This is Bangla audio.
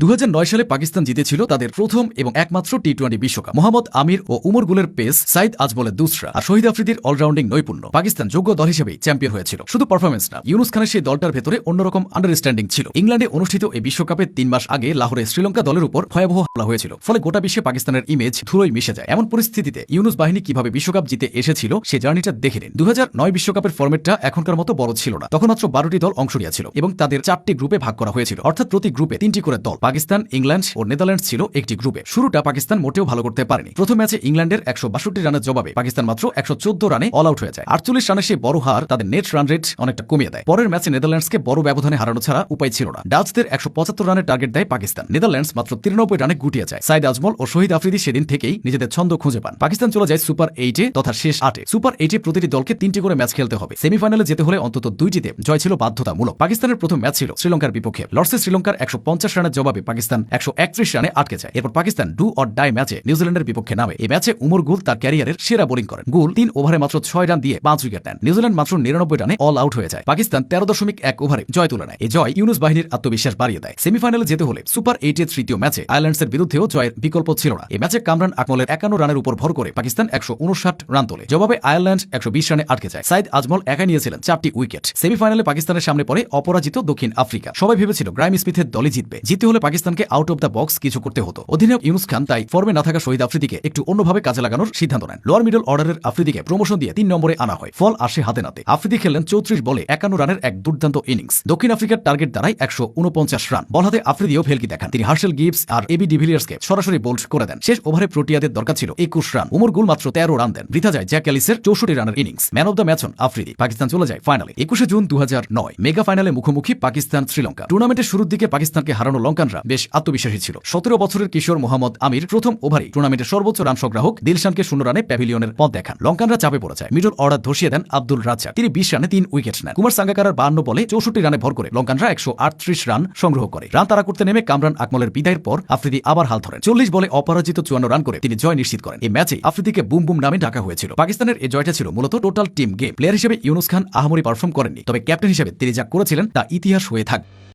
দু হাজার নয় সালে পাকিস্তান জিতেছিল তাদের প্রথম এবং একমাত্র টি টোয়েন্টি বিশ্বকাপ। মোহাম্মদ আমির ও উমর গুলের পেস সাইদ আজমলের দুসরা। আর শহীদ আফ্রিদির অলরাউন্ডিং নৈপুণ্য। পাকিস্তান যোগ্য দল হিসেবেই চ্যাম্পিয়ন হয়েছিল। শুধু পারফরমেন্স না, ইউনুস খানের সেই দলটার ভেতরে অন্যরকম আন্ডারস্ট্যান্ডিং ছিল। ইংল্যান্ডে অনুষ্ঠিত এই বিশ্বকাপে তিন মাস আগে লাহোরে শ্রীলঙ্কা দলের উপর ভয়াবহ হামলা হয়েছিল। ফলে গোটা বিশ্বে পাকিস্তানের ইমেজ ধুলোই মিশে যায়। এমন পরিস্থিতিতে ইউনুস বাহিনী কীভাবে বিশ্বকাপ জিতে এসেছিল, সে জার্নিটা দেখে নিন। দু বিশ্বকাপের ফর্মেটটা এখনকার মতো বড় ছিল না। তখন মাত্র বারোটি দল অংশ নিয়েছিল এবং তাদের চারটি গ্রুপে ভাগ করা হয়েছিল। অর্থাৎ প্রতি গ্রুপে তিনটি করে দল। পাকিস্তান, ইংল্যান্ড ও নেদারল্যান্ডস ছিল একটি গ্রুপে। শুরুটা পাকিস্তান মোটেও ভালো করতে পারেনি। প্রথম ম্যাচে ইংল্যান্ডের একশো বাষট্টি রানের জবাবে পাকিস্তান মাত্র একশো চোদ্দ রানে অল আউট হয়ে যায়। আটচল্লিশ রানের সেই বড় হার তাদের নেট রান রেট অনেকটা কমিয়ে দেয়। পরের ম্যাচে নেদারল্যান্ডসকে বড় ব্যবধানে হারানো ছাড়া উপায় ছিল না। ডাচদের একশো পঁচাত্তর রানের টার্গেট দেয় পাকিস্তান। নেদারল্যান্ডস মাত্র তিরানব্বই রানে গুটিয়ে যায়। সাইদ আজমল ও শহীদ আফ্রিদি সেদিন থেকেই নিজেদের ছন্দ খুঁজে পান। পাকিস্তান চলে যায় সুপার এইটে তথা শেষ আটে। সুপার এইটে প্রতিটি দলকে তিনটি করে ম্যাচ খেলতে হবে। সেমিফাইনালে যেতে হলে অন্তত দুইটিতে জয় ছিল বাধ্যতামূলক। পাকিস্তানের প্রথম ম্যাচ ছিল শ্রীলঙ্কার বিপক্ষে। লর্ডসে শ্রীলঙ্কার একশো পঞ্চাশ রানের জবাবে পাকিস্তান একশো একত্রিশ রানে আটকে যায়। এরপর পাকিস্তান ডু অর ডাই ম্যাচে নিউজিল্যান্ডের বিপক্ষে নামে। এই ম্যাচে উমর গুল তার ক্যারিয়ারের সেরা বোলিং করেন। গুল তিন ওভারে মাত্র ছয় রান দিয়ে পাঁচ উইকেট নেন। নিউজিল্যান্ড মাত্র নিরানব্বই রানে অল আউট হয়ে যায়। পাকিস্তান তেরো দশমিক এক ওভারে জয় তুলে নেয়। এই জয় ইউনুস বাহিনীর আত্মবিশ্বাস বাড়িয়ে দেয়। সেমিফাইনালে যেতে হলে সুপার এইটের তৃতীয় ম্যাচে আয়ারল্যান্ডসের বিরুদ্ধেও জয়ের বিকল্প ছিল না। এই ম্যাচে কামরান আকমলের একান্ন রানের উপর ভর করে পাকিস্তান একশো উনষাট রান তোলে। জবাবে আয়ারল্যান্ড একশো বিশ রানে আটকে যায়। সাইদ আজমল একাই নিয়েছিলেন চারটি উইকেট। সেমিফাইনালে পাকিস্তানের সামনে পড়ে অপরাজিত দক্ষিণ আফ্রিকা। সবাই ভেবেছিল গ্রাইম স্মিথের দলই জিতবে। জিততে হলে পাকিস্তানকে আউট অব দ্য বক্স কিছু করতে হতো। অধিনায়ক ইউনুস খান তাই ফর্মে না থাকা শহীদ আফ্রিদিকে একটু অন্যভাবে কাজে লাগানোর সিদ্ধান্ত নেন। লোয়ার মিডল অর্ডারের আফ্রিদিকে প্রমোশন দিয়ে তিন নম্বরে আনা হয়। ফল আসে হাতে নাতে। আফ্রিদি খেললেন চৌত্রিশ বলে একান্ন রানের এক দুর্দান্ত ইনিংস দক্ষিণ আফ্রিকার টার্গেট দাঁড়ায় একশো উনপঞ্চাশ রান। বল হাতে আফ্রিদিও ফেলকি দেখান। তিনি হার্শেল গিবস আর এবি ডিভিলিয়ার্সকে সরাসরি বোল্ড করে দেন। শেষ ওভারে প্রোটিয়াদের দরকার ছিল একুশ রান। উমর গুল মাত্র তেরো রান দেন। বৃথা যায় জ্যাক অ্যালিসের চৌষট্টি রানের innings man of the match Afridi. Pakistan চলে যায় ফাইনালে একুশে জুন দু হাজার নয়। মেগা ফাইনালে মুখোমুখি পাকিস্তান শ্রীলঙ্কা টুর্নামেন্টের শুরুর দিকে পাকিস্তানকে হারানো লঙ্কানরা বেশ আত্মবিশ্বাসী ছিল। সতেরো বছরের কিশোর মোহাম্মদ আমির প্রথম ওভারে টুর্নামেন্টের সর্বোচ্চ রান সংগ্রাহক দিলশানকে শূন্য রানে প্যাভিলিয়নের পথ দেখান। লঙ্কানরা চাপে পড়ে যায়। মিডল অর্ডার ধসিয়ে দেন আব্দুল রাজ্জাক। তিনি বিশ রানে তিন উইকেট নেন। কুমার সাঙ্গাকারার বান্ন বলে চৌষট্টি রানে ভর করে লঙ্কানরা একশো আটত্রিশ রান সংগ্রহ করে। রান তারা করতে নেমে কামরান আকমলের বিদায়ের পর আফ্রিদি আবার হাল ধরেন। চল্লিশ বলে অপরাজিত চুয়ান্ন রান করে তিনি জয় নিশ্চিত করেন। এই ম্যাচে আফ্রিদিকে বুম বুম নামে ডাকা হয়েছিল। পাকিস্তানের এই জয়টা ছিল মূলত টোটাল টিম গেম। প্লেয়ার হিসেবে ইউনুস খান আহমরি পারফর্ম করেননি। তবে ক্যাপ্টেন হিসেবে তিনি যা করেছিলেন তা ইতিহাস হয়ে থাকবে